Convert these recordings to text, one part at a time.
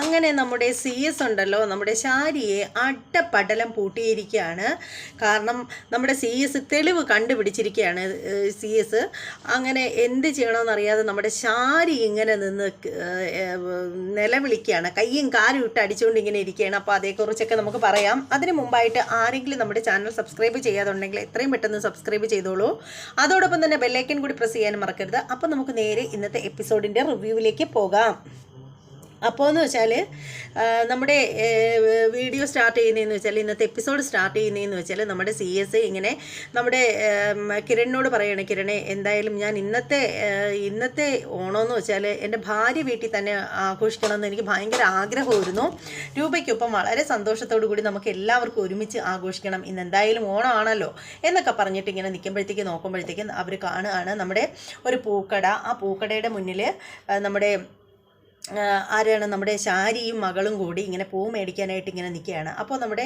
അങ്ങനെ നമ്മുടെ C S ഉണ്ടല്ലോ നമ്മുടെ ശാരിയെ അട്ടപ്പടലം പൂട്ടിയിരിക്കുകയാണ്. കാരണം നമ്മുടെ സി എസ് തെളിവ് കണ്ടുപിടിച്ചിരിക്കുകയാണ് സി എസ് അങ്ങനെ എന്ത് ചെയ്യണമെന്നറിയാതെ നമ്മുടെ ശാരി ഇങ്ങനെ നിന്ന് നിലവിളിക്കുകയാണ്. കയ്യും കാലും ഇട്ട് അടിച്ചുകൊണ്ട് ഇങ്ങനെ ഇരിക്കുകയാണ്. അപ്പോൾ അതേക്കുറിച്ചൊക്കെ നമുക്ക് പറയാം. അതിന് മുമ്പായിട്ട് ആരെങ്കിലും നമ്മുടെ ചാനൽ സബ്സ്ക്രൈബ് ചെയ്യാതുണ്ടെങ്കിൽ എത്രയും പെട്ടെന്ന് സബ്സ്ക്രൈബ് ചെയ്തോളൂ. അതോടൊപ്പം തന്നെ ബെല്ലൈക്കൻ കൂടി പ്രസ് ചെയ്യാൻ മറക്കരുത്. അപ്പോൾ നമുക്ക് നേരെ ഇന്നത്തെ എപ്പിസോഡിന്റെ റിവ്യൂവിലേക്ക് പോകാം. അപ്പോൾ എന്ന് വെച്ചാൽ നമ്മുടെ വീഡിയോ സ്റ്റാർട്ട് ചെയ്യുന്നതെന്ന് വെച്ചാൽ ഇന്നത്തെ എപ്പിസോഡ് സ്റ്റാർട്ട് ചെയ്യുന്നതെന്ന് വെച്ചാൽ നമ്മുടെ സി എസ് ഇങ്ങനെ നമ്മുടെ കിരണിനോട് പറയണേ കിരണേ എന്തായാലും ഞാൻ ഇന്നത്തെ ഇന്നത്തെ ഓണമെന്ന് വെച്ചാൽ എന്റെ ഭാര്യ വീട്ടിൽ തന്നെ ആഘോഷിക്കണമെന്ന് എനിക്ക് ഭയങ്കര ആഗ്രഹമായിരുന്നു. രൂപയ്ക്കൊപ്പം വളരെ സന്തോഷത്തോടു കൂടി നമുക്ക് എല്ലാവർക്കും ഒരുമിച്ച് ആഘോഷിക്കണം. ഇന്ന് എന്തായാലും ഓണമാണല്ലോ എന്നൊക്കെ പറഞ്ഞിട്ട് ഇങ്ങനെ നിൽക്കുമ്പോഴത്തേക്ക് നോക്കുമ്പോഴത്തേക്കും അവർ കാണുകയാണ്. നമ്മുടെ ഒരു പൂക്കട ആ പൂക്കടയുടെ മുന്നിൽ നമ്മുടെ ആരാണ് നമ്മുടെ ശാരിയും മകളും കൂടി ഇങ്ങനെ പൂ മേടിക്കാനായിട്ട് ഇങ്ങനെ നിൽക്കുകയാണ്. അപ്പോൾ നമ്മുടെ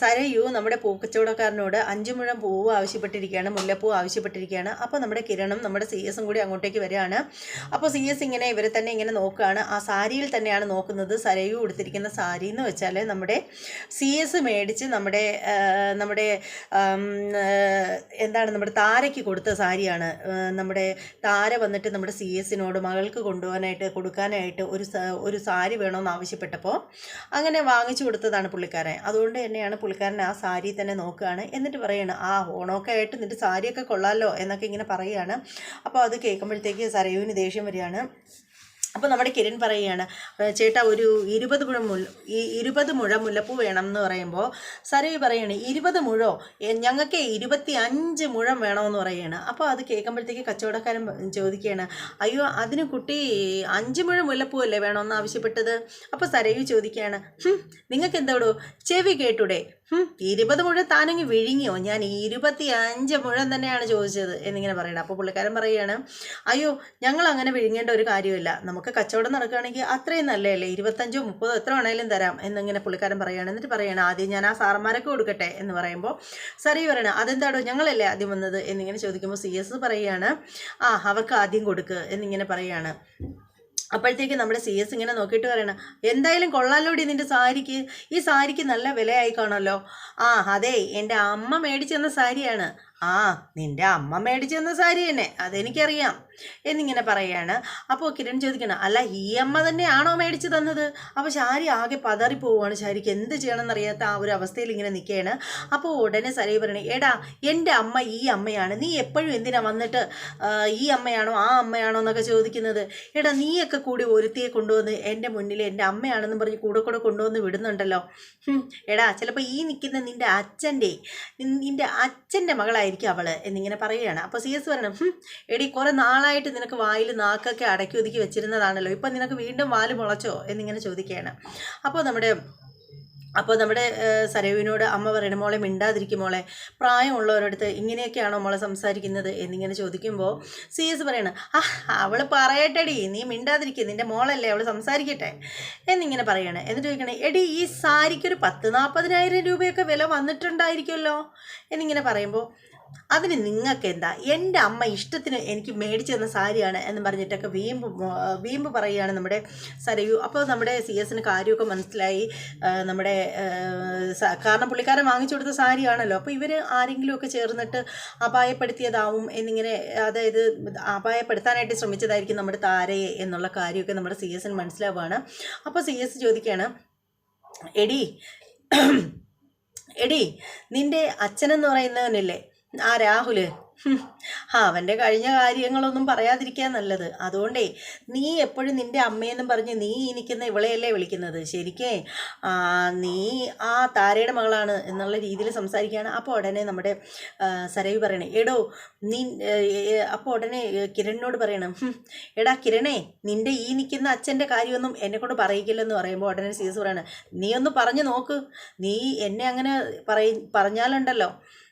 സരയു നമ്മുടെ പൂക്കച്ചവടക്കാരനോട് അഞ്ച് മുഴം പൂവ് ആവശ്യപ്പെട്ടിരിക്കുകയാണ് മുല്ലപ്പൂ ആവശ്യപ്പെട്ടിരിക്കുകയാണ്. അപ്പോൾ നമ്മുടെ കിരണും നമ്മുടെ സി എസും കൂടി അങ്ങോട്ടേക്ക് വരികയാണ്. അപ്പോൾ സി എസ് ഇങ്ങനെ ഇവരെ തന്നെ ഇങ്ങനെ നോക്കുകയാണ്. ആ സാരിയിൽ തന്നെയാണ് നോക്കുന്നത് സരയു കൊടുത്തിരിക്കുന്ന സാരി എന്ന് വെച്ചാൽ നമ്മുടെ സി എസ് മേടിച്ച് നമ്മുടെ നമ്മുടെ എന്താണ് നമ്മുടെ താരയ്ക്ക് കൊടുത്ത സാരിയാണ്. നമ്മുടെ താര വന്നിട്ട് നമ്മുടെ സി എസിനോട് മകൾക്ക് കൊണ്ടുപോകാനായിട്ട് കൊടുക്കാനായിട്ട് ഒരു ഒരു സാരി വേണമെന്ന് ആവശ്യപ്പെട്ടപ്പോൾ അങ്ങനെ വാങ്ങിച്ചു കൊടുത്തതാണ് പുള്ളിക്കാരൻ. അതുകൊണ്ട് തന്നെയാണ് പുള്ളിക്കാരൻ ആ സാരി തന്നെ നോക്കുകയാണ്. എന്നിട്ട് പറയാണ് ആ ഓണമൊക്കെ ആയിട്ട് നിന്റെ സാരിയൊക്കെ കൊള്ളാമല്ലോ എന്നൊക്കെ ഇങ്ങനെ പറയുകയാണ്. അപ്പോൾ അത് കേൾക്കുമ്പോഴത്തേക്ക് സരയുവിന് ദേഷ്യം വരികയാണ്. അപ്പോൾ നമ്മുടെ കിരൺ പറയുകയാണ് "ഏ, ചേട്ടാ ഒരു ഇരുപത് മുഴം മുല്ല ഈ ഇരുപത് മുഴം മുല്ലപ്പൂ വേണം എന്ന് പറയുമ്പോൾ സരവി പറയാണ് ഇരുപത് മുഴോ? ഞങ്ങൾക്ക് ഇരുപത്തി അഞ്ച് മുഴം വേണമെന്ന് പറയുകയാണ് അപ്പോൾ അത് കേൾക്കുമ്പോഴത്തേക്ക് കച്ചവടക്കാരൻ ചോദിക്കുകയാണ് അയ്യോ അതിന് കുട്ടി അഞ്ച് മുഴം മുല്ലപ്പൂ അല്ലേ വേണമെന്ന് ആവശ്യപ്പെട്ടത്? അപ്പോൾ സരവി ചോദിക്കുകയാണ് നിങ്ങൾക്ക് എന്തോടോ? ചെവി കേട്ടൂടെ? ഇരുപത് മുഴം താനങ്ങ് വിഴുങ്ങിയോ? ഞാൻ ഇരുപത്തി അഞ്ച് മുഴം തന്നെയാണ് ചോദിച്ചത് എന്നിങ്ങനെ പറയണം. അപ്പോൾ പുള്ളിക്കാരൻ പറയുകയാണ് അയ്യോ ഞങ്ങൾ അങ്ങനെ വിഴുങ്ങേണ്ട ഒരു കാര്യമില്ല. നമുക്ക് കച്ചവടം നടക്കുകയാണെങ്കിൽ അത്രയും നല്ലതല്ലേ? ഇരുപത്തഞ്ചോ മുപ്പതോ എത്ര വേണേലും തരാം. എന്നിങ്ങനെ പുള്ളിക്കാരൻ പറയുകയാണ്. എന്നിട്ട് പറയുകയാണ് ആദ്യം ഞാൻ ആ സാറന്മാരൊക്കെ കൊടുക്കട്ടെ. എന്ന് പറയുമ്പോൾ സരി പറയണം അതെന്താണോ ഞങ്ങളല്ലേ ആദ്യം വന്നത്? എന്നിങ്ങനെ ചോദിക്കുമ്പോൾ സി എസ് പറയുകയാണ് ആ അവർക്ക് ആദ്യം കൊടുക്ക്. എന്നിങ്ങനെ പറയുകയാണ്. അപ്പോഴത്തേക്ക് നമ്മുടെ സി എസ് ഇങ്ങനെ നോക്കിയിട്ട് പറയണം എന്തായാലും കൊള്ളാലോടി നിന്റെ സാരിക്ക്. ഈ സാരിക്ക് നല്ല വിലയായി കാണുമല്ലോ. ആ അതെ എന്റെ അമ്മ മേടിച്ചു തന്ന സാരിയാണ്. ആ നിന്റെ അമ്മ മേടിച്ചു തന്ന സാരി തന്നെ. അതെനിക്കറിയാം. എന്നിങ്ങനെ പറയാണ്. അപ്പോൾ കിരൺ ചോദിക്കണം അല്ല ഈ അമ്മ തന്നെയാണോ മേടിച്ചു തന്നത്? അപ്പോൾ ശാരി ആകെ പതറി പോവുകയാണ് ശാരിക്ക് എന്ത് ചെയ്യണമെന്നറിയാത്ത ആ ഒരു അവസ്ഥയിൽ ഇങ്ങനെ നിൽക്കുകയാണ്. അപ്പോൾ ഉടനെ സരി പറയണേ എടാ എന്റെ അമ്മ ഈ അമ്മയാണ്. നീ എപ്പോഴും എന്തിനാ വന്നിട്ട് ഈ അമ്മയാണോ ആ അമ്മയാണോ എന്നൊക്കെ ചോദിക്കുന്നത്? എടാ നീയൊക്കെ കൂടി ഒരുത്തിയെ കൊണ്ടുവന്ന് എന്റെ മുന്നിൽ എന്റെ അമ്മയാണെന്ന് പറഞ്ഞ് കൂടെ കൂടെ കൊണ്ടുവന്ന് വിടുന്നുണ്ടല്ലോ. എടാ ചിലപ്പോൾ ഈ നിൽക്കുന്ന നിന്റെ അച്ഛന്റെ നിന്റെ അച്ഛന്റെ മകളായിരിക്കും അവൾ എന്നിങ്ങനെ പറയുകയാണ്. അപ്പോൾ സി എസ് പറയണം എടി കുറേ നാളായിട്ട് നിനക്ക് വായിൽ നാക്കൊക്കെ അടക്കി ഒതുക്കി വെച്ചിരുന്നതാണല്ലോ. ഇപ്പം നിനക്ക് വീണ്ടും വാൽ മുളച്ചോ? എന്നിങ്ങനെ ചോദിക്കുകയാണ്. അപ്പോൾ നമ്മുടെ അപ്പോൾ നമ്മുടെ സരയുവിനോട് അമ്മ പറയണം മോളെ മിണ്ടാതിരിക്കും മോളെ. പ്രായമുള്ളവരടുത്ത് ഇങ്ങനെയൊക്കെയാണോ മോളെ സംസാരിക്കുന്നത്? എന്നിങ്ങനെ ചോദിക്കുമ്പോൾ സി എസ് പറയണം ആ അവൾ പറയട്ടെടി. നീ മിണ്ടാതിരിക്കും. നിന്റെ മോളല്ലേ അവൾ സംസാരിക്കട്ടെ. എന്നിങ്ങനെ പറയാണ്. എന്നിട്ട് ചോദിക്കണേ എടി ഈ സാരിക്കൊരു പത്ത് നാൽപ്പതിനായിരം രൂപയൊക്കെ വില വന്നിട്ടുണ്ടായിരിക്കുമല്ലോ എന്നിങ്ങനെ പറയുമ്പോൾ അതിന് നിങ്ങൾക്ക് എന്താ എന്റെ അമ്മ ഇഷ്ടത്തിന് എനിക്ക് മേടിച്ചു തന്ന സാരിയാണ് എന്ന് പറഞ്ഞിട്ടൊക്കെ വീമ്പ് വീമ്പ് പറയുകയാണ് നമ്മുടെ സരയു. അപ്പോൾ നമ്മുടെ സി എസിന് കാര്യമൊക്കെ മനസ്സിലായി. നമ്മുടെ കാരണം പുള്ളിക്കാരൻ വാങ്ങിച്ചു കൊടുത്ത സാരിയാണല്ലോ. അപ്പോൾ ഇവർ ആരെങ്കിലുമൊക്കെ ചേർന്നിട്ട് അപായപ്പെടുത്തിയതാവും എന്നിങ്ങനെ അതായത് അപായപ്പെടുത്താനായിട്ട് ശ്രമിച്ചതായിരിക്കും നമ്മുടെ താരയെ എന്നുള്ള കാര്യമൊക്കെ നമ്മുടെ സി എസിന് മനസ്സിലാവുകയാണ്. അപ്പോൾ സി എസ് ചോദിക്കുകയാണ് എടി എടി നിന്റെ അച്ഛനെന്ന് പറയുന്നവനില്ലേ ആ രാഹുൽ. അവന്റെ കഴിഞ്ഞ കാര്യങ്ങളൊന്നും പറയാതിരിക്കാൻ നല്ലത്. അതുകൊണ്ടേ നീ എപ്പോഴും നിന്റെ അമ്മയെന്നും പറഞ്ഞ് നീ ഈ ഇവളെയല്ലേ വിളിക്കുന്നത്. ശരിക്കേ നീ ആ താരയുടെ മകളാണ് എന്നുള്ള രീതിയിൽ സംസാരിക്കുകയാണ്. അപ്പോൾ ഉടനെ നമ്മുടെ സരവി പറയണേ എടോ നീ അപ്പോൾ ഉടനെ കിരണിനോട് പറയണം. എടാ കിരണേ നിന്റെ ഈ നിൽക്കുന്ന അച്ഛന്റെ കാര്യമൊന്നും എന്നെ കൊണ്ട് പറയിക്കില്ലെന്ന് പറയുമ്പോൾ ഉടനെ സീസ് പറയണം നീ ഒന്ന് പറഞ്ഞു നോക്ക്. നീ എന്നെ അങ്ങനെ പറയ പറഞ്ഞാലുണ്ടല്ലോ.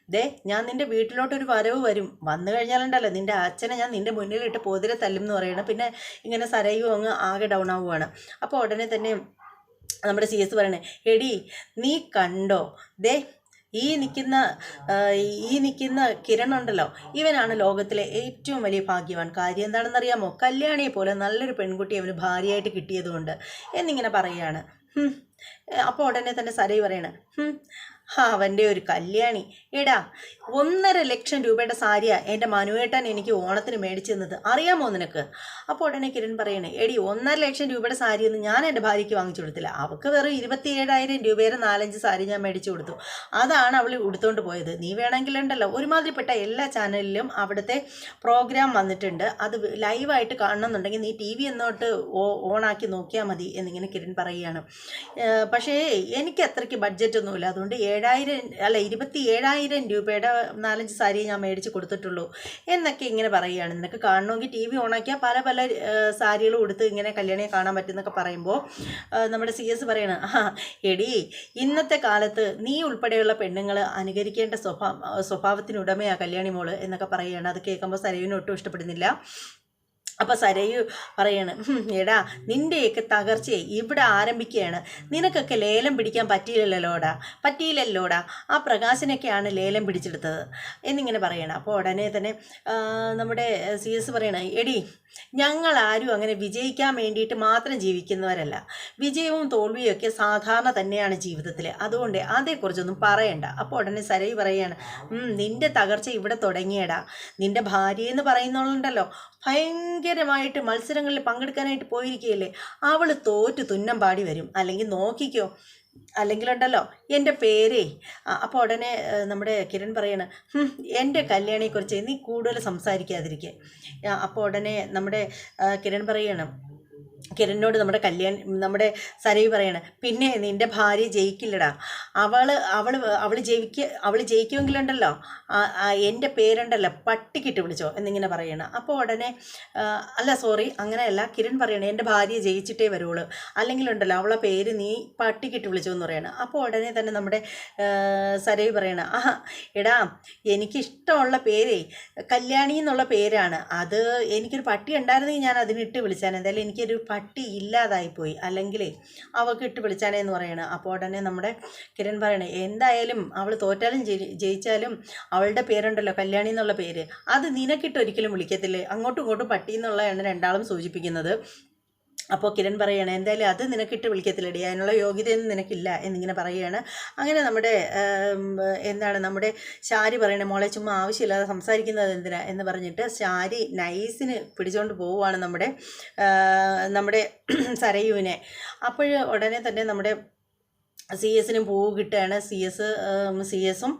ദേ ഞാൻ നിന്റെ വീട്ടിലോട്ടൊരു വരവ് വരും. വന്നു കഴിഞ്ഞാലുണ്ടല്ലോ നിന്റെ അച്ഛനെ ഞാൻ നിന്റെ മുന്നിലിട്ട് പോതിരെ തല്ലും എന്ന് പറയണം. പിന്നെ ഇങ്ങനെ സരയും അങ്ങ് ആകെ ഡൗൺ ആവുകയാണ് അപ്പോൾ ഉടനെ തന്നെ നമ്മുടെ സി എസ് പറയണേ എടി നീ കണ്ടോ? ദേ ഈ നിൽക്കുന്ന ഈ നിൽക്കുന്ന കിരൺ ഉണ്ടല്ലോ ഇവനാണ് ലോകത്തിലെ ഏറ്റവും വലിയ ഭാഗ്യവാൻ. കാര്യം എന്താണെന്നറിയാമോ? കല്യാണിയെ പോലെ നല്ലൊരു പെൺകുട്ടി അവന് ഭാര്യയായിട്ട് കിട്ടിയതുകൊണ്ട്. എന്നിങ്ങനെ പറയുകയാണ്. അപ്പോൾ ഉടനെ തന്നെ സരയ് പറയണ് അവന്റെ ഒരു കല്യാണി. എടാ ഒന്നര ലക്ഷം രൂപയുടെ സാരിയാ എന്റെ മനുവേട്ടൻ എനിക്ക് ഓണത്തിന് മേടിച്ചു തന്നത്. അറിയാമോ നിനക്ക്? അപ്പോൾ ഉടനെ കിരൺ പറയണേ എടി ഒന്നര ലക്ഷം രൂപയുടെ സാരിയൊന്നും ഞാൻ എന്റെ ഭാര്യയ്ക്ക് വാങ്ങിച്ചു കൊടുത്തില്ല. അവൾക്ക് വെറും ഇരുപത്തിയേഴായിരം രൂപയുടെ നാലഞ്ച് സാരി ഞാൻ മേടിച്ചു കൊടുത്തു. അതാണ് അവൾ ഉടുത്തോണ്ട് പോയത്. നീ വേണമെങ്കിൽ ഉണ്ടല്ലോ. ഒരുമാതിരിപ്പെട്ട എല്ലാ ചാനലിലും അവിടുത്തെ പ്രോഗ്രാം വന്നിട്ടുണ്ട്. അത് ലൈവായിട്ട് കാണണമെന്നുണ്ടെങ്കിൽ നീ ടി വി എന്നോട്ട് ഓണാക്കി നോക്കിയാൽ മതി എന്നിങ്ങനെ കിരൺ പറയുകയാണ്. പക്ഷേ എനിക്ക് അത്രയ്ക്ക് ബഡ്ജറ്റ് ഒന്നുമില്ല അതുകൊണ്ട് ഏഴായിരം അല്ല ഇരുപത്തി ഏഴായിരം രൂപയുടെ നാലഞ്ച് സാരി ഞാൻ മേടിച്ച് കൊടുത്തിട്ടുള്ളൂ എന്നൊക്കെ ഇങ്ങനെ പറയുകയാണ്. നിനക്ക് കാണണമെങ്കിൽ ടി വി ഓണാക്കിയാൽ പല പല സാരികളും ഉടുത്ത് ഇങ്ങനെ കല്യാണിയെ കാണാൻ പറ്റുമെന്നൊക്കെ പറയുമ്പോൾ നമ്മുടെ സി എസ് പറയണം ആ എടി ഇന്നത്തെ കാലത്ത് നീ ഉൾപ്പെടെയുള്ള പെണ്ണുങ്ങൾ അനുകരിക്കേണ്ട സ്വഭാവ സ്വഭാവത്തിനുടമയാണ് കല്യാണി മോൾ എന്നൊക്കെ പറയുകയാണ്. അത് കേൾക്കുമ്പോൾ സരയുവിന് ഒട്ടും ഇഷ്ടപ്പെടുന്നില്ല. അപ്പം സരയു പറയാണ് "ഹും, എടാ നിന്റെയൊക്കെ തകർച്ചയെ ഇവിടെ ആരംഭിക്കുകയാണ് നിനക്കൊക്കെ ലേലം പിടിക്കാൻ പറ്റിയില്ലല്ലോടാ? പറ്റിയില്ലല്ലോടാ? ആ പ്രകാശനൊക്കെയാണ് ലേലം പിടിച്ചെടുത്തത്. എന്നിങ്ങനെ പറയണം. അപ്പോൾ ഉടനെ തന്നെ നമ്മുടെ സി എസ് പറയണ എടി ഞങ്ങൾ ആരും അങ്ങനെ വിജയിക്കാൻ വേണ്ടിയിട്ട് മാത്രം ജീവിക്കുന്നവരല്ല. വിജയവും തോൽവിയും ഒക്കെ സാധാരണ തന്നെയാണ് ജീവിതത്തിൽ അതുകൊണ്ട് അതേക്കുറിച്ചൊന്നും പറയണ്ട. അപ്പോൾ ഉടനെ സരയു പറയാണ് നിന്റെ തകർച്ച ഇവിടെ തുടങ്ങിയടാ. നിന്റെ ഭാര്യ എന്ന് പറയുന്നുണ്ടല്ലോ ഭയങ്കരമായിട്ട് മത്സരങ്ങളിൽ പങ്കെടുക്കാനായിട്ട് പോയിരിക്കുകയല്ലേ? അവൾ തോറ്റു തുന്നം പാടി വരും. അല്ലെങ്കിൽ നോക്കിക്കോ. അല്ലെങ്കിലുണ്ടല്ലോ എന്റെ പേരേ. അപ്പോൾ ഉടനെ നമ്മുടെ കിരൺ പറയണ എന്റെ കല്യാണിയെക്കുറിച്ച് നീ കൂടുതൽ സംസാരിക്കാതിരിക്കുക അപ്പോൾ ഉടനെ നമ്മുടെ കിരൺ പറയണം കിരണിനോട് നമ്മുടെ കല്യാൺ നമ്മുടെ സരവി പറയണ പിന്നെ നിന്റെ ഭാര്യ ജയിക്കില്ലടാ. അവൾ അവൾ അവൾ ജയിക്ക അവൾ ജയിക്കുമെങ്കിലുണ്ടല്ലോ. എന്റെ പേരുണ്ടല്ലോ. പട്ടിക്കിട്ട് വിളിച്ചോ എന്നിങ്ങനെ പറയണം. അപ്പോൾ ഉടനെ അല്ല സോറി അങ്ങനെയല്ല. കിരൺ പറയണേ എന്റെ ഭാര്യ ജയിച്ചിട്ടേ വരുള്ളൂ അല്ലെങ്കിലുണ്ടല്ലോ അവളെ പേര് നീ പട്ടിക്കിട്ട് വിളിച്ചോ എന്ന് പറയണം. അപ്പോൾ ഉടനെ തന്നെ നമ്മുടെ സരവി പറയണ ആ എടാ എനിക്കിഷ്ടമുള്ള പേരേ കല്യാണി എന്നുള്ള പേരാണ്. അത് എനിക്കൊരു പട്ടി ഉണ്ടായിരുന്നെങ്കിൽ ഞാൻ അതിനിട്ട് വിളിച്ചാൽ എന്തായാലും എനിക്കൊരു പട്ടി ഇല്ലാതായിപ്പോയി അല്ലെങ്കിൽ അവൾക്ക് ഇട്ട് വിളിച്ചാലേ എന്ന് പറയണ. അപ്പോൾ ഉടനെ നമ്മുടെ കിരൺ പറയണേ എന്തായാലും അവൾ തോറ്റാലും ജയിച്ചാലും അവളുടെ പേരുണ്ടല്ലോ കല്യാണി എന്നുള്ള പേര്. അത് നിനക്കിട്ട് ഒരിക്കലും വിളിക്കത്തില്ലേ? അങ്ങോട്ടും ഇങ്ങോട്ടും പട്ടി എന്നുള്ളതാണ് രണ്ടാളും സൂചിപ്പിക്കുന്നത് അപ്പോൾ കിരൺ പറയുകയാണ് എന്തായാലും അത് നിനക്കിട്ട് വിളിക്കത്തില്ലടി. അതിനുള്ള യോഗ്യതയൊന്നും നിനക്കില്ല എന്നിങ്ങനെ പറയുകയാണ്. അങ്ങനെ നമ്മുടെ എന്താണ് നമ്മുടെ ശാരി പറയണേ മോളെ ചുമ്മാ ആവശ്യമില്ലാതെ സംസാരിക്കുന്നത് എന്തിനാ? എന്ന് പറഞ്ഞിട്ട് ശാരി നൈസിന് പിടിച്ചുകൊണ്ട് പോവുകയാണ് നമ്മുടെ നമ്മുടെ സരയുവിനെ. അപ്പോൾ ഉടനെ തന്നെ നമ്മുടെ സി എസിനും പൂവ് കിട്ടുകയാണ്. സി എസ് സി എസും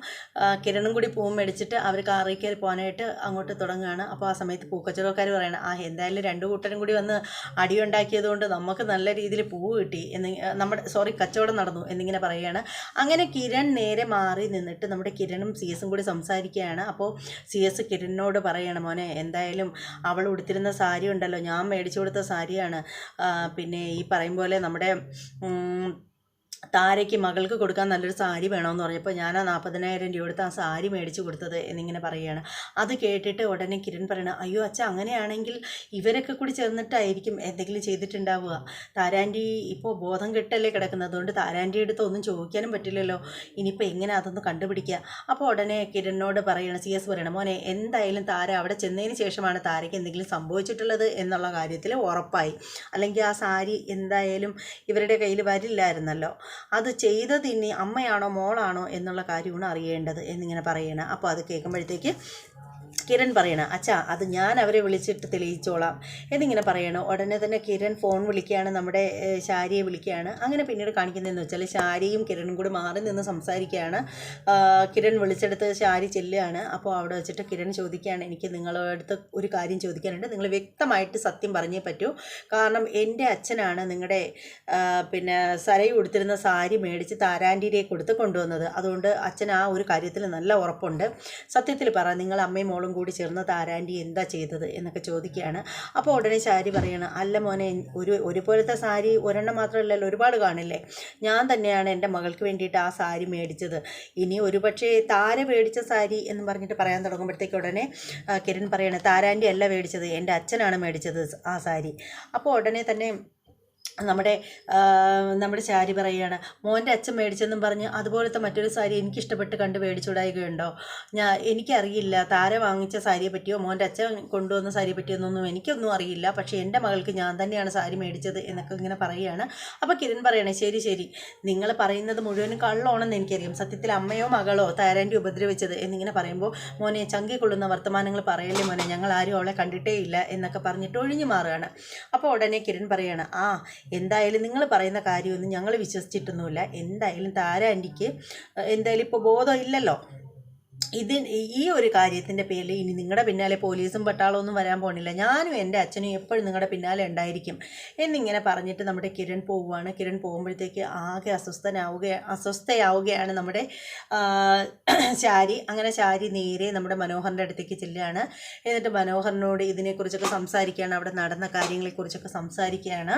കിരണും കൂടി പൂവ് മേടിച്ചിട്ട് അവർ കാറിൽ കയറി പോകാനായിട്ട് അങ്ങോട്ട് തുടങ്ങുകയാണ്. അപ്പോൾ ആ സമയത്ത് പൂക്കച്ചവടക്കാർ പറയണം ആ എന്തായാലും രണ്ട് കൂട്ടരും കൂടി വന്ന് അടിയുണ്ടാക്കിയത് കൊണ്ട് നമുക്ക് നല്ല രീതിയിൽ പൂവ് കിട്ടി എന്ന് നമ്മുടെ സോറി കച്ചവടം നടന്നു എന്നിങ്ങനെ പറയുകയാണ്. അങ്ങനെ കിരൺ നേരെ മാറി നിന്നിട്ട് നമ്മുടെ കിരണും സി എസും കൂടി സംസാരിക്കുകയാണ്. അപ്പോൾ സി എസ് കിരണിനോട് പറയണം മോനെ എന്തായാലും അവൾ ഉടുത്തിരുന്ന സാരി ഉണ്ടല്ലോ ഞാൻ മേടിച്ചു കൊടുത്ത സാരിയാണ്. പിന്നെ ഈ പറയും പോലെ നമ്മുടെ താരയ്ക്ക് മകൾക്ക് കൊടുക്കാൻ നല്ലൊരു സാരി വേണമെന്ന് പറഞ്ഞപ്പോൾ ഞാൻ ആ നാൽപ്പതിനായിരം രൂപ എടുത്ത് ആ സാരി മേടിച്ച് കൊടുത്തത് എന്നിങ്ങനെ പറയുകയാണ്. അത് കേട്ടിട്ട് ഉടനെ കിരൺ പറയണം അയ്യോ അച്ഛ അങ്ങനെയാണെങ്കിൽ ഇവരൊക്കെ കൂടി ചേർന്നിട്ടായിരിക്കും എന്തെങ്കിലും ചെയ്തിട്ടുണ്ടാവുക. താരാന്റി ഇപ്പോൾ ബോധം കെട്ടല്ലേ കിടക്കുന്നത്. അതുകൊണ്ട് താരാന്റി അടുത്ത് ഒന്നും ചോദിക്കാനും പറ്റില്ലല്ലോ. ഇനിയിപ്പോൾ എങ്ങനെ അതൊന്ന് കണ്ടുപിടിക്കുക? അപ്പോൾ ഉടനെ കിരണിനോട് പറയണം സി എസ് പറയണം മോനെ എന്തായാലും താര അവിടെ ചെന്നതിന് ശേഷമാണ് താരയ്ക്ക് എന്തെങ്കിലും സംഭവിച്ചിട്ടുള്ളത് എന്നുള്ള കാര്യത്തിൽ ഉറപ്പായി. അല്ലെങ്കിൽ ആ സാരി എന്തായാലും ഇവരുടെ കയ്യിൽ വരില്ലായിരുന്നല്ലോ. അത് ചെയ്തത് ഇനി അമ്മയാണോ മോളാണോ എന്നുള്ള കാര്യമാണ് അറിയേണ്ടത് എന്നിങ്ങനെ പറയണം അപ്പോൾ അത് കേൾക്കുമ്പോഴത്തേക്ക് കിരൺ പറയണം അച്ഛാ അത് ഞാൻ അവരെ വിളിച്ചിട്ട് തെളിയിച്ചോളാം. എന്നിങ്ങനെ പറയണം. ഉടനെ തന്നെ കിരൺ ഫോൺ വിളിക്കുകയാണ് നമ്മുടെ ശാരിയെ വിളിക്കുകയാണ്. അങ്ങനെ പിന്നീട് കാണിക്കുന്നതെന്ന് വെച്ചാൽ ശാരിയും കിരണും കൂടി മാറി നിന്ന് സംസാരിക്കുകയാണ്. കിരൺ വിളിച്ചെടുത്ത് ശാരി ചെല്ലുകയാണ്. അപ്പോൾ അവിടെ വെച്ചിട്ട് കിരൺ ചോദിക്കുകയാണ് എനിക്ക് നിങ്ങളുടെ അടുത്ത് ഒരു കാര്യം ചോദിക്കാനുണ്ട്. നിങ്ങൾ വ്യക്തമായിട്ട് സത്യം പറഞ്ഞേ പറ്റൂ. കാരണം എന്റെ അച്ഛനാണ് നിങ്ങളുടെ പിന്നെ സരയു കൊടുത്തിരുന്ന സാരി മേടിച്ച് താരാന്റീരിയെ കൊടുത്ത് കൊണ്ടുവന്നത്. അതുകൊണ്ട് അച്ഛൻ ആ ഒരു കാര്യത്തിൽ നല്ല ഉറപ്പുണ്ട്. സത്യത്തിൽ പറ നിങ്ങൾ അമ്മയും മോളും കൂടി ചേർന്ന് താരാന്റി എന്താ ചെയ്തത് എന്നൊക്കെ ചോദിക്കുകയാണ്. അപ്പോൾ ഉടനെ സാരി പറയണം അല്ല മോനെ ഒരു ഒരുപോലത്തെ സാരി ഒരെണ്ണം മാത്രമല്ലല്ലോ ഒരുപാട് കാണില്ലേ. ഞാൻ തന്നെയാണ് എന്റെ മകൾക്ക് വേണ്ടിയിട്ട് ആ സാരി മേടിച്ചത്. ഇനി ഒരുപക്ഷേ താര മേടിച്ച സാരി എന്ന് പറഞ്ഞിട്ട് പറയാൻ തുടങ്ങുമ്പോഴത്തേക്ക് ഉടനെ കിരൺ പറയാണ് താരാന്റി അല്ല മേടിച്ചത് എന്റെ അച്ഛനാണ് മേടിച്ചത് ആ സാരി. അപ്പോൾ ഉടനെ തന്നെ നമ്മുടെ നമ്മുടെ ശാരി പറയുകയാണ് മോന്റെ അച്ഛൻ മേടിച്ചെന്നും പറഞ്ഞ് അതുപോലത്തെ മറ്റൊരു സാരി എനിക്കിഷ്ടപ്പെട്ട് കണ്ട് മേടിച്ചുവിടായികയുണ്ടോ? ഞാൻ എനിക്കറിയില്ല താര വാങ്ങിച്ച സാരിയെ പറ്റിയോ മോന്റെ അച്ഛൻ കൊണ്ടുവന്ന സാരിയെ പറ്റിയോ ഒന്നും എനിക്കൊന്നും അറിയില്ല പക്ഷേ എന്റെ മകൾക്ക് ഞാൻ തന്നെയാണ് സാരി മേടിച്ചത് എന്നൊക്കെ ഇങ്ങനെ പറയുകയാണ്. അപ്പോൾ കിരൺ പറയണേ ശരി ശരി നിങ്ങൾ പറയുന്നത് മുഴുവനും കള്ളമാണെന്ന് എനിക്കറിയാം. സത്യത്തിൽ അമ്മയോ മകളോ താരാന്റെ ഉപദ്രവിച്ചത് എന്നിങ്ങനെ പറയുമ്പോൾ മോനെ ചങ്കി കൊള്ളുന്ന വർത്തമാനങ്ങൾ പറയല്ലേ മോനെ ഞങ്ങൾ ആരും അവളെ കണ്ടിട്ടേ ഇല്ല എന്നൊക്കെ പറഞ്ഞിട്ട് ഒഴിഞ്ഞു മാറുകയാണ്. അപ്പോൾ ഉടനെ കിരൺ പറയാണ് ആ എന്തായാലും നിങ്ങൾ പറയുന്ന കാര്യമൊന്നും ഞങ്ങൾ വിശ്വസിച്ചിട്ടൊന്നുമില്ല. എന്തായാലും താര ആന്റിക്ക് എന്തായാലും ഇപ്പോൾ ബോധം ഇല്ലല്ലോ. ഇത് ഈ ഒരു കാര്യത്തിന്റെ പേരിൽ ഇനി നിങ്ങളുടെ പിന്നാലെ പോലീസും പട്ടാളമൊന്നും വരാൻ പോണില്ല. ഞാനും എന്റെ അച്ഛനും എപ്പോഴും നിങ്ങളുടെ പിന്നാലെ ഉണ്ടായിരിക്കും. എന്നിങ്ങനെ പറഞ്ഞിട്ട് നമ്മുടെ കിരൺ പോവുകയാണ് കിരൺ പോകുമ്പോഴത്തേക്ക് ആകെ അസ്വസ്ഥനാവുക അസ്വസ്ഥയാവുകയാണ് നമ്മുടെ ശാരി. അങ്ങനെ ശാരി നേരെ നമ്മുടെ മനോഹറിന്റെ അടുത്തേക്ക് ചെല്ലുകയാണ്. എന്നിട്ട് മനോഹറിനോട് ഇതിനെക്കുറിച്ചൊക്കെ സംസാരിക്കുകയാണ്. അവിടെ നടന്ന കാര്യങ്ങളെക്കുറിച്ചൊക്കെ സംസാരിക്കുകയാണ്.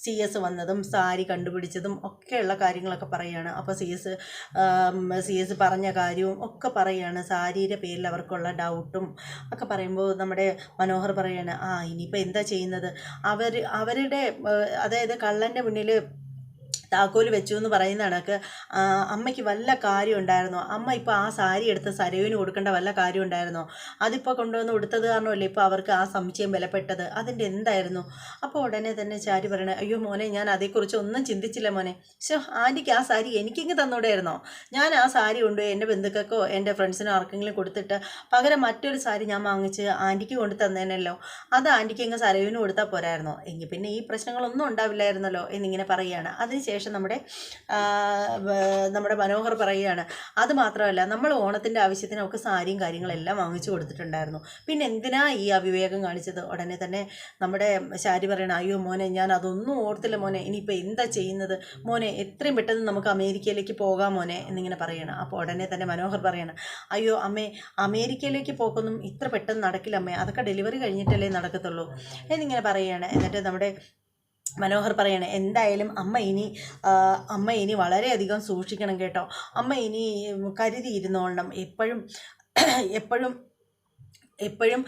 സി എസ് വന്നതും സാരി കണ്ടുപിടിച്ചതും ഒക്കെയുള്ള കാര്യങ്ങളൊക്കെ പറയുകയാണ് അപ്പോൾ സി എസ് സി എസ് പറഞ്ഞ കാര്യവും ഒക്കെ പറയുകയാണ് സാരിയുടെ പേരിൽ അവർക്കുള്ള ഡൗട്ടും ഒക്കെ പറയുമ്പോൾ നമ്മുടെ മനോഹർ പറയുകയാണ് ആ ഇനിയിപ്പോൾ എന്താ ചെയ്യുന്നത്? അവർ അവരുടെ അതായത് കള്ളന്റെ മുന്നിൽ താക്കോൽ വെച്ചു എന്ന് പറയുന്ന കണക്ക് അമ്മയ്ക്ക് വല്ല കാര്യം ഉണ്ടായിരുന്നോ അമ്മ ഇപ്പോൾ ആ സാരി എടുത്ത് സരവിന് കൊടുക്കേണ്ട വല്ല കാര്യം ഉണ്ടായിരുന്നോ അതിപ്പോൾ കൊണ്ടുവന്ന് കൊടുത്തത് കാരണമല്ലേ ഇപ്പോൾ അവർക്ക് ആ സംശയം ബലപ്പെട്ടത് അതിന്റെ എന്തായിരുന്നു? അപ്പോൾ ഉടനെ തന്നെ ചാരി പറയണേ അയ്യോ മോനെ ഞാൻ അതേക്കുറിച്ച് ഒന്നും ചിന്തിച്ചില്ല മോനെ. ശോ ആന്റിക്ക് ആ സാരി എനിക്കിങ്ങ് തന്നൂടായിരുന്നോ ഞാൻ ആ സാരി കൊണ്ട് എന്റെ ബന്ധുക്കൾക്കോ എന്റെ ഫ്രണ്ട്സിനോ ആർക്കെങ്കിലും കൊടുത്തിട്ട് പകരം മറ്റൊരു സാരി ഞാൻ വാങ്ങിച്ച് ആന്റിക്ക് കൊണ്ട് തന്നേനല്ലോ. അത് ആന്റിക്ക് ഇങ്ങ് സരവിന് കൊടുത്താൽ പോരായിരുന്നോ? എങ്കിൽ പിന്നെ ഈ പ്രശ്നങ്ങളൊന്നും ഉണ്ടാവില്ലായിരുന്നല്ലോ എന്നിങ്ങനെ പറയുകയാണ്. അതിനുശേഷം നമ്മുടെ നമ്മുടെ മനോഹർ പറയുകയാണ് അത് മാത്രമല്ല നമ്മൾ ഓണത്തിന്റെ ആവശ്യത്തിനൊക്കെ സാരിയും കാര്യങ്ങളെല്ലാം വാങ്ങിച്ചു കൊടുത്തിട്ടുണ്ടായിരുന്നു. പിന്നെ എന്തിനാ ഈ അവിവേകം കാണിച്ചത്? ഉടനെ തന്നെ നമ്മുടെ ശാരി പറയണം അയ്യോ മോനെ ഞാൻ അതൊന്നും ഓർത്തില്ല മോനെ ഇനിയിപ്പോൾ എന്താ ചെയ്യുന്നത്? മോനെ എത്രയും പെട്ടെന്ന് നമുക്ക് അമേരിക്കയിലേക്ക് പോകാം മോനെ എന്നിങ്ങനെ പറയണം. അപ്പോൾ ഉടനെ തന്നെ മനോഹർ പറയണം അയ്യോ അമ്മേ അമേരിക്കയിലേക്ക് പോക്കൊന്നും ഇത്ര പെട്ടെന്ന് നടക്കില്ല അമ്മേ അതൊക്കെ ഡെലിവറി കഴിഞ്ഞിട്ടല്ലേ നടക്കത്തുള്ളൂ എന്നിങ്ങനെ പറയുകയാണ് എന്നിട്ട് നമ്മുടെ മനോഹർ പറയാണ് എന്തായാലും അമ്മ ഇനി അമ്മ ഇനി വളരെയധികം സൂക്ഷിക്കണം കേട്ടോ. അമ്മ ഇനി കരുതിയിരുന്നോളണം. എപ്പോഴും എപ്പോഴും എപ്പോഴും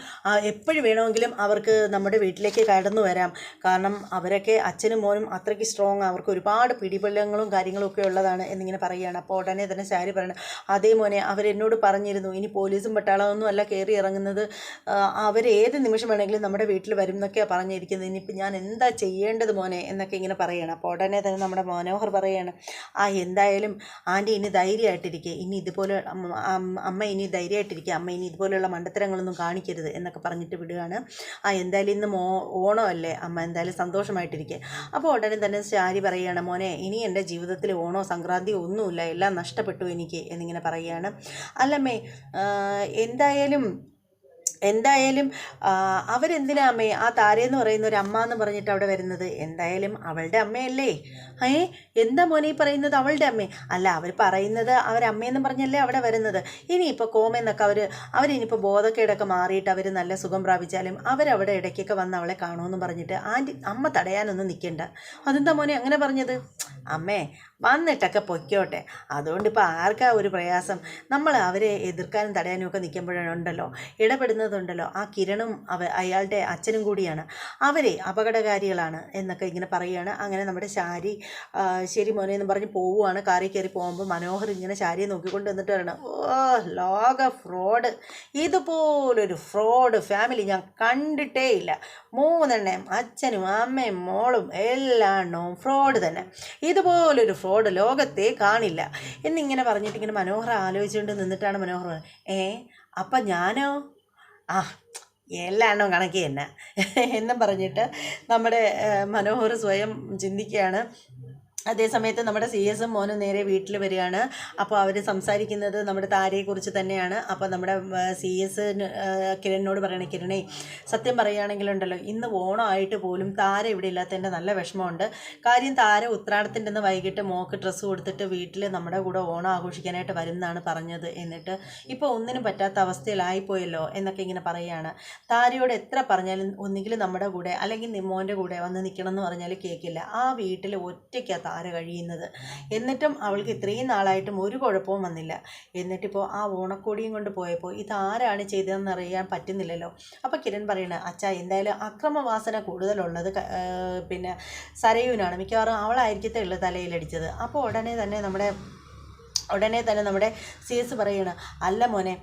എപ്പോഴും വേണമെങ്കിലും അവർക്ക് നമ്മുടെ വീട്ടിലേക്ക് കടന്നു വരാം. കാരണം അവരൊക്കെ അച്ഛനും മോനും അത്രയ്ക്ക് സ്ട്രോങ് അവർക്ക് ഒരുപാട് പിടിബലങ്ങളും കാര്യങ്ങളും ഒക്കെ ഉള്ളതാണ് എന്നിങ്ങനെ പറയുകയാണ്. അപ്പോൾ ഉടനെ തന്നെ സാരി പറയണം. അതേ മോനെ അവരെന്നോട് പറഞ്ഞിരുന്നു ഇനി പോലീസും പട്ടാളമൊന്നും അല്ല കയറി ഇറങ്ങുന്നത്. അവർ ഏത് നിമിഷം വേണമെങ്കിലും നമ്മുടെ വീട്ടിൽ വരും എന്നൊക്കെയാണ് പറഞ്ഞിരിക്കുന്നത്. ഇനിയിപ്പോൾ ഞാൻ എന്താ ചെയ്യേണ്ടത് മോനെ? എന്നൊക്കെ ഇങ്ങനെ പറയുകയാണ്. അപ്പോൾ ഉടനെ തന്നെ നമ്മുടെ മനോഹർ പറയുകയാണ് ആ എന്തായാലും ആന്റി ഇനി ധൈര്യമായിട്ടിരിക്കുക ഇനി ഇതുപോലെ അമ്മ ഇനി ധൈര്യമായിട്ടിരിക്കുക അമ്മ ഇനി ഇതുപോലെയുള്ള മണ്ടത്തരങ്ങളൊന്നും കാണിക്കരുത് എന്നൊക്കെ പറഞ്ഞിട്ട് വിടുകയാണ്. ആ എന്തായാലും ഇന്ന് മോ ഓണമല്ലേ? അമ്മ എന്തായാലും സന്തോഷമായിട്ടിരിക്കുക അപ്പോൾ ഉടനെ തന്നെ ശാരി പറയുകയാണ് മോനെ ഇനി എന്റെ ജീവിതത്തിൽ ഓണോ സംക്രാന്തിയോ ഒന്നുമില്ല. എല്ലാം നഷ്ടപ്പെട്ടു എനിക്ക് എന്നിങ്ങനെ പറയുകയാണ്. അല്ലമ്മേ എന്തായാലും എന്തായാലും അവരെന്തിനാ അമ്മേ? ആ താരയെന്ന് പറയുന്ന ഒരു അമ്മ എന്ന് പറഞ്ഞിട്ട് അവിടെ വരുന്നത്? എന്തായാലും അവളുടെ അമ്മയല്ലേ? ഏ? എന്താ മോനെ ഈ പറയുന്നത് അവളുടെ അമ്മേ? അല്ല അവർ പറയുന്നത് അവരമ്മയെന്ന് പറഞ്ഞല്ലേ അവിടെ വരുന്നത്. ഇനിയിപ്പോൾ കോമെന്നൊക്കെ അവർ അവരിനിപ്പോൾ ബോധക്കേടൊക്കെ മാറിയിട്ട് അവർ നല്ല സുഖം പ്രാപിച്ചാലും അവരവിടെ ഇടയ്ക്കൊക്കെ വന്ന് അവളെ കാണുമെന്ന് പറഞ്ഞിട്ട് ആന്റി അമ്മ തടയാനൊന്നും നിൽക്കേണ്ട അതെന്താ മോനെ അങ്ങനെ പറഞ്ഞത്? അമ്മേ വന്നിട്ടൊക്കെ പൊയ്ക്കോട്ടെ. അതുകൊണ്ട് ഇപ്പോൾ ആർക്കാ ഒരു പ്രയാസം? നമ്മൾ അവരെ എതിർക്കാനും തടയാനും ഒക്കെ നിൽക്കുമ്പോഴുണ്ടല്ലോ. ഇടപെടുന്നതുണ്ടല്ലോ. ആ കിരണും അവ അയാളുടെ അച്ഛനും കൂടിയാണ്. അവരെ അപകടകാരികളാണ് എന്നൊക്കെ ഇങ്ങനെ പറയുകയാണ്. അങ്ങനെ നമ്മുടെ ശാരി ശരി മോനെ എന്ന് പറഞ്ഞ് പോവുകയാണ് കാറി കയറി പോകുമ്പോൾ മനോഹർ ഇങ്ങനെ ശാരിയെ നോക്കിക്കൊണ്ട് വന്നിട്ട് പറയണം ഓ ലോക ഫ്രോഡ്. ഇതുപോലൊരു ഫ്രോഡ് ഫാമിലി ഞാൻ കണ്ടിട്ടേ ഇല്ല. മൂന്നെണ്ണം അച്ഛനും അമ്മയും മോളും എല്ലാ എണ്ണവും ഫ്രോഡ് തന്നെ. ഇതുപോലൊരു ഫ്രോഡ് ലോകത്തെ കാണില്ല. എന്നിങ്ങനെ പറഞ്ഞിട്ട് ഇങ്ങനെ മനോഹർ ആലോചിച്ചുകൊണ്ട് നിന്നിട്ടാണ് മനോഹർ ഏ അപ്പം ഞാനോ? ആ എല്ലാണോ കണക്ക് തന്നെ. എന്നും പറഞ്ഞിട്ട് നമ്മുടെ മനോഹർ സ്വയം ചിന്തിക്കുകയാണ്. അതേസമയത്ത് നമ്മുടെ സി എസും മോനും നേരെ വീട്ടിൽ വരികയാണ്. അപ്പോൾ അവർ സംസാരിക്കുന്നത് നമ്മുടെ താരയെക്കുറിച്ച് തന്നെയാണ്. അപ്പോൾ നമ്മുടെ സി എസ് കിരണിനോട് പറയണേ കിരണേ സത്യം പറയുകയാണെങ്കിലുണ്ടല്ലോ ഇന്ന് ഓണമായിട്ട് പോലും താര ഇവിടെ ഇല്ലാത്തതിന്റെ നല്ല വിഷമമുണ്ട്. കാര്യം താര ഉത്രാടത്തിന്റെ നിന്ന് വൈകിട്ട് മോക്ക് ഡ്രസ്സ് കൊടുത്തിട്ട് വീട്ടിൽ നമ്മുടെ കൂടെ ഓണം ആഘോഷിക്കാനായിട്ട് വരുന്നതാണ് പറഞ്ഞത് എന്നിട്ട് ഇപ്പോൾ ഒന്നിനും പറ്റാത്ത അവസ്ഥയിലായിപ്പോയല്ലോ എന്നൊക്കെ ഇങ്ങനെ പറയുകയാണ്. താരയോട് എത്ര പറഞ്ഞാലും ഒന്നുകിൽ നമ്മുടെ കൂടെ അല്ലെങ്കിൽ മോന്റെ കൂടെ വന്ന് നിൽക്കണം എന്ന് പറഞ്ഞാൽ കേൾക്കില്ല ആ വീട്ടിൽ ഒറ്റയ്ക്കാണ് കാര കഴിയുന്നത്. എന്നിട്ടും അവൾക്ക് ഇത്രയും നാളായിട്ടും ഒരു കുഴപ്പവും വന്നില്ല. എന്നിട്ടിപ്പോൾ ആ ഓണക്കോടിയും കൊണ്ട് പോയപ്പോൾ ഇതാരാണ് ചെയ്തതെന്ന് അറിയാൻ പറ്റുന്നില്ലല്ലോ. അപ്പോൾ കിരൺ പറയണ അച്ഛാ എന്തായാലും അക്രമവാസന കൂടുതലുള്ളത് പിന്നെ സരയുവിനാണ് മിക്കവാറും അവളായിരിക്കത്തേ ഉള്ളു തലയിലടിച്ചത്. അപ്പോൾ ഉടനെ തന്നെ നമ്മുടെ ഉടനെ തന്നെ നമ്മുടെ സി എസ് പറയുകയാണ് അല്ല മോനെ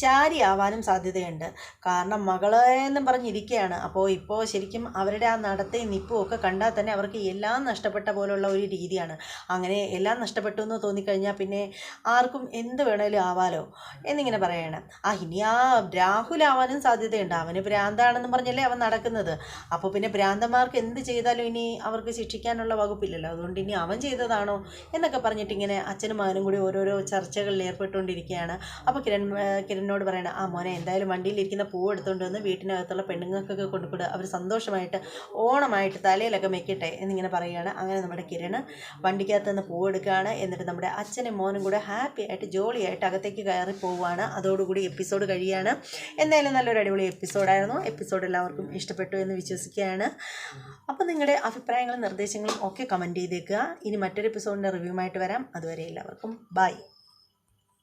ശാരി ആവാനും സാധ്യതയുണ്ട്. കാരണം മകളെന്നും പറഞ്ഞിരിക്കുകയാണ് അപ്പോൾ ഇപ്പോൾ ശരിക്കും അവരുടെ ആ നടത്തയും നിപ്പും ഒക്കെ കണ്ടാൽ തന്നെ അവർക്ക് എല്ലാം നഷ്ടപ്പെട്ട പോലുള്ള ഒരു രീതിയാണ്. അങ്ങനെ എല്ലാം നഷ്ടപ്പെട്ടു എന്ന് തോന്നിക്കഴിഞ്ഞാൽ പിന്നെ ആർക്കും എന്ത് വേണേലും ആവാലോ? എന്നിങ്ങനെ പറയണം. ആ ഇനി ആ രാഹുലാവാനും സാധ്യതയുണ്ട്. അവന് ഭ്രാന്താണെന്നും പറഞ്ഞല്ലേ അവൻ നടക്കുന്നത്. അപ്പോൾ പിന്നെ ഭ്രാന്തന്മാർക്ക് എന്ത് ചെയ്താലും ഇനി അവർക്ക് ശിക്ഷിക്കാനുള്ള വകുപ്പില്ലല്ലോ. അതുകൊണ്ട് ഇനി അവൻ ചെയ്തതാണോ? എന്നൊക്കെ പറഞ്ഞിട്ട് ഇങ്ങനെ അച്ഛനും മകനും കൂടി ഓരോരോ ചർച്ചകളിൽ ഏർപ്പെട്ടുകൊണ്ടിരിക്കുകയാണ്. അപ്പോൾ കിരൺ കിരണിനോട് പറയണം ആ മോനെ എന്തായാലും വണ്ടിയിലിരിക്കുന്ന പൂ എടുത്തുകൊണ്ട് വന്ന് വീട്ടിനകത്തുള്ള പെണ്ണുങ്ങൾക്കൊക്കെ കൊണ്ടുകൊടുക്കുക അവർ സന്തോഷമായിട്ട് ഓണമായിട്ട് തലയിലൊക്കെ മെക്കട്ടെ എന്നിങ്ങനെ പറയുകയാണ്. അങ്ങനെ നമ്മുടെ കിരൺ വണ്ടിക്കകത്ത് നിന്ന് പൂ എടുക്കുകയാണ്. എന്നിട്ട് നമ്മുടെ അച്ഛനും മോനും കൂടെ ഹാപ്പി ആയിട്ട് ജോളിയായിട്ട് അകത്തേക്ക് കയറി പോവുകയാണ്. അതോടുകൂടി എപ്പിസോഡ് കഴിയുകയാണ്. എന്തായാലും നല്ലൊരു അടിപൊളി എപ്പിസോഡായിരുന്നു എപ്പിസോഡ് എല്ലാവർക്കും ഇഷ്ടപ്പെട്ടു എന്ന് വിശ്വസിക്കുകയാണ്. അപ്പോൾ നിങ്ങളുടെ അഭിപ്രായങ്ങളും നിർദ്ദേശങ്ങളും ഒക്കെ കമന്റ് ചെയ്തേക്കുക. ഇനി മറ്റൊരു എപ്പിസോഡിന്റെ റിവ്യൂമായിട്ട് വരാം. അതുവരെ എല്ലാവർക്കും Bye.